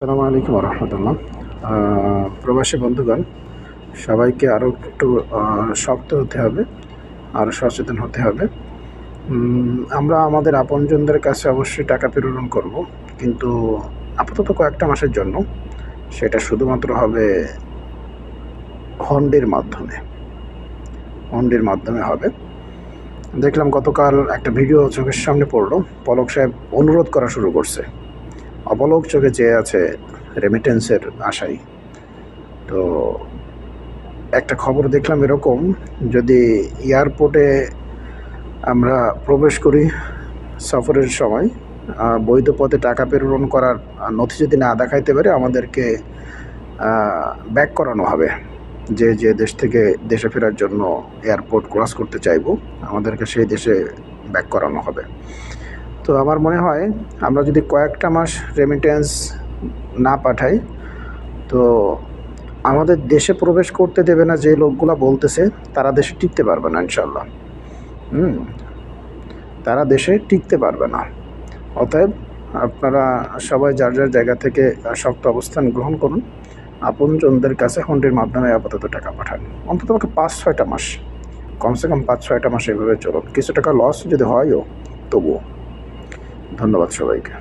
আসসালামু আলাইকুম রহমতুল্লাহ প্রবাসী বন্ধুগণ, সবাইকে আরও একটু শক্ত হতে হবে আরও সচেতন হতে হবে। আমরা আমাদের আপনজনদের কাছে অবশ্যই টাকা প্রেরণ করব, কিন্তু আপাতত কয়েকটা মাসের জন্য। সেটা শুধুমাত্র হবে হন্ডের মাধ্যমে। হন্ডের মাধ্যমে হবে। দেখলাম গতকাল একটা ভিডিও চোখের সামনে পড়ল। পলক সাহেব অনুরোধ করা শুরু করছে। অবলোক চোখে চেয়ে আছে রেমিটেন্সের আশায় তো একটা খবর দেখলাম এরকম, যদি এয়ারপোর্টে আমরা প্রবেশ করি সফরের সময় বৈধ পথে টাকা প্রেরণ করার নথি যদি না দেখাইতে পারে, আমাদেরকে ব্যাক করানো হবে। যে যে দেশ থেকে দেশে ফেরার জন্য এয়ারপোর্ট ক্রস করতে চাইব, আমাদেরকে সেই দেশে ব্যাক করানো হবে। তো আমার মনে হয় আমরা যদি কয়েকটা মাস রেমিটেন্স না পাঠাই, তো আমাদের দেশে প্রবেশ করতে দেবে না যে লোকগুলো বলতেছে, তারা দেশে টিকতে পারবে না ইনশাল্লাহ হুম, তারা দেশে টিকতে পারবে না। অতএব আপনারা সবাই যার যার জায়গা থেকে শক্ত অবস্থান গ্রহণ করুন, আপনজনদের কাছে হন্ডের মাধ্যমে আপাতত টাকা পাঠান। অন্তত আমাকে পাঁচ ছয়টা মাস। কমসে কম পাঁচ ছয়টা মাস এভাবে চলুন কিছু টাকা লস যদি হয়ও, তবুও। ধন্যবাদ সবাইকে।